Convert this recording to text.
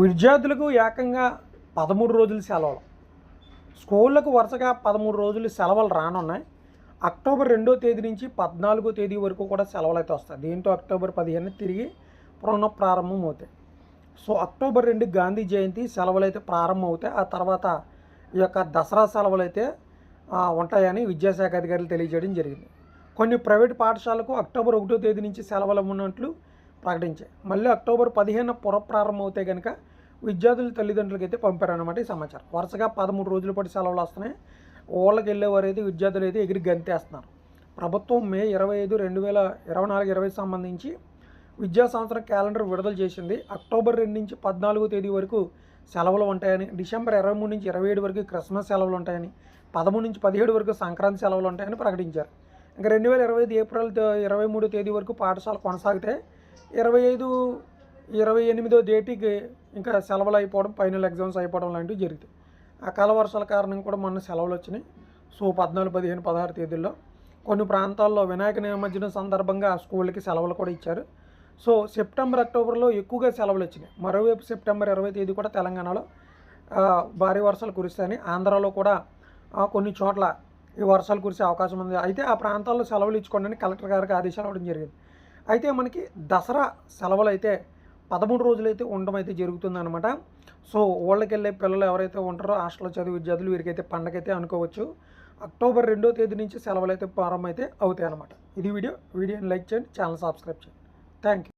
విద్యార్థులకు ఏకంగా పదమూడు రోజులు సెలవులు. స్కూళ్ళకు వరుసగా పదమూడు రోజులు సెలవులు రానున్నాయి. అక్టోబర్ రెండో తేదీ నుంచి పద్నాలుగో తేదీ వరకు కూడా సెలవులు అయితే వస్తాయి. దీంతో అక్టోబర్ పదిహేను తిరిగి పునః ప్రారంభం అవుతాయి. సో అక్టోబర్ రెండు గాంధీ జయంతి సెలవులు అయితే ప్రారంభం అవుతాయి. ఆ తర్వాత ఈ యొక్క దసరా సెలవులు అయితే ఉంటాయని విద్యాశాఖ అధికారులు తెలియజేయడం జరిగింది. కొన్ని ప్రైవేట్ పాఠశాలకు అక్టోబర్ ఒకటో తేదీ నుంచి సెలవులు ఉన్నట్లు ప్రకటించాయి. మళ్ళీ అక్టోబర్ పదిహేను పునఃప్రారంభం అవుతాయి కనుక విద్యార్థుల తల్లిదండ్రులకి అయితే పంపారన్నమాట ఈ సమాచారం. వరుసగా పదమూడు రోజుల పాటు సెలవులు వస్తున్నాయి. ఓళ్ళకి వెళ్ళేవారు అయితే విద్యార్థులు అయితే ఎగిరి గంతేస్తున్నారు. ప్రభుత్వం మే ఇరవై ఐదు రెండు వేల ఇరవై నాలుగు ఇరవై సంబంధించి విద్యా సంవత్సరం క్యాలెండర్ విడుదల చేసింది. అక్టోబర్ రెండు నుంచి పద్నాలుగో తేదీ వరకు సెలవులు ఉంటాయని డిసెంబర్ ఇరవై మూడు నుంచి ఇరవై ఏడు వరకు క్రిస్మస్ సెలవులు ఉంటాయని పదమూడు నుంచి పదిహేడు వరకు సంక్రాంతి సెలవులు ఉంటాయని ప్రకటించారు. ఇంకా రెండు వేల ఇరవై ఐదు ఏప్రిల్ ఇరవై మూడో తేదీ వరకు పాఠశాల కొనసాగితే ఇరవై ఐదు ఇరవై ఎనిమిదో డేట్కి ఇంకా సెలవులు అయిపోవడం ఫైనల్ ఎగ్జామ్స్ అయిపోవడం లాంటివి జరుగుతాయి. అకాల వర్షాల కారణంగా కూడా మొన్న సెలవులు వచ్చినాయి. సో పద్నాలుగు పదిహేను పదహారు తేదీల్లో కొన్ని ప్రాంతాల్లో వినాయక నిమజ్జనం సందర్భంగా స్కూళ్ళకి సెలవులు కూడా ఇచ్చారు. సో సెప్టెంబర్ అక్టోబర్లో ఎక్కువగా సెలవులు వచ్చినాయి. మరోవైపు సెప్టెంబర్ ఇరవై తేదీ కూడా తెలంగాణలో భారీ వర్షాలు కురుస్తాయని ఆంధ్రాలో కూడా కొన్ని చోట్ల ఈ వర్షాలు కురిసే అవకాశం ఉంది. అయితే ఆ ప్రాంతాల్లో సెలవులు ఇచ్చుకోండి కలెక్టర్ గారికి ఆదేశాలు ఇవ్వడం జరిగింది. అయితే మనకి దసరా సెలవులు అయితే పదమూడు రోజులైతే అయితే ఉండడం అయితే జరుగుతుందన్నమాట. సో ఊళ్ళకి వెళ్ళే పిల్లలు ఎవరైతే ఉంటారో హాస్టల్లో చదివే విద్యార్థులు వీరికైతే పండగ అయితే అనుకోవచ్చు. అక్టోబర్ రెండో తేదీ నుంచి సెలవులు అయితే ప్రారంభం అయితే అవుతాయి అనమాట ఇది వీడియో. వీడియోని లైక్ చేయండి ఛానల్ సబ్స్క్రైబ్ చేయండి. Thank you